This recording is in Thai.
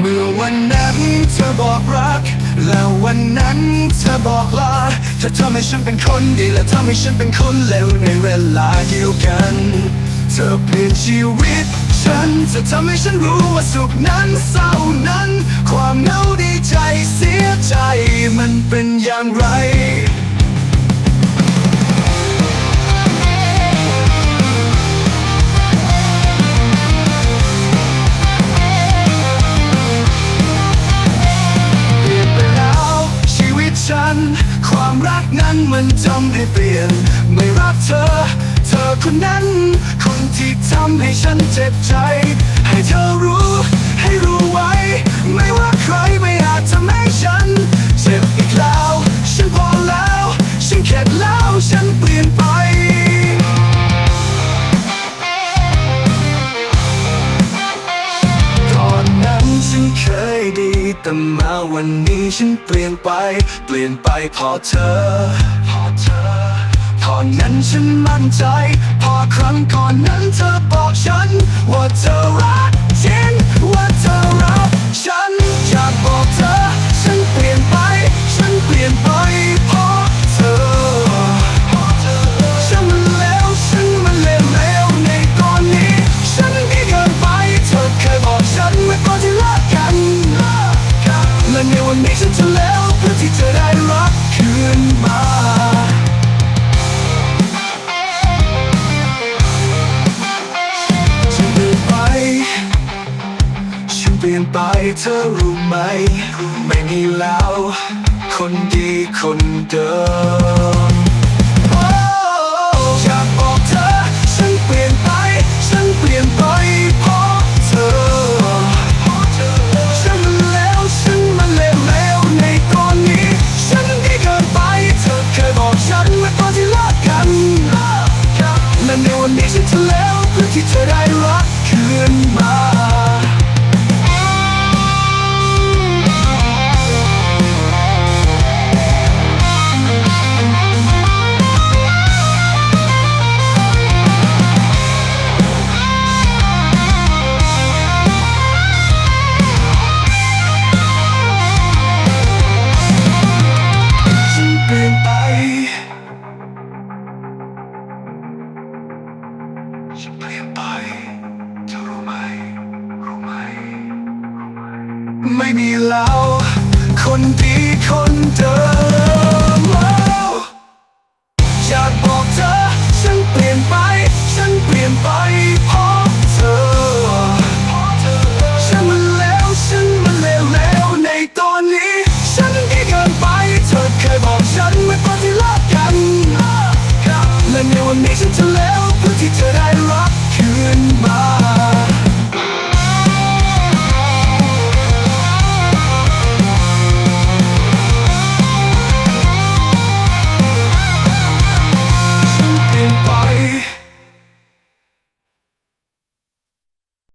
เมื่อวันนั้นเธอบอกรัก แล้ววันนั้นเธอบอกลาเธอทำให้ฉันเป็นคนดีและทำให้ฉันเป็นคนเลวในเวลาเดียวกัน เธอเปลี่ยนชีวิตฉันจะทำให้ฉันรู้ว่าสุขนั้นเศร้านั้น ความเหงาดีใจเสียใจมันเป็นอย่างไร นั้นมันจำได้เปลี่ยน ไม่รักเธอ เธอคนนั้น คนที่ทำให้ฉันเจ็บใจ ให้เธอรู้ แต่มาวันนี้ฉันเปลี่ยนไป เปลี่ยนไปพอเธอ พอเธอตอนนั้นฉันมั่นใจ พอครั้งก่อนนั้นเธอบอกฉัน ว่าเธอรักฉัน เธอรู้ไหม ไม่มีแล้ว คนดีคนเดิม ไม่มีเราคนดีคนเดิมแอยากบอกเธอ ฉันเปลี่ยนไป ฉันเปลี่ยนไปเพราะเธอ ฉันมันเลวฉันมันเลวแล้วในตอนนี้ ฉันดีเกินไปเธอเคยบอกฉันไม่ควรที่รักกันและในวันนี้ฉันจะเลวเพื่อที่จะได้รักคืนมา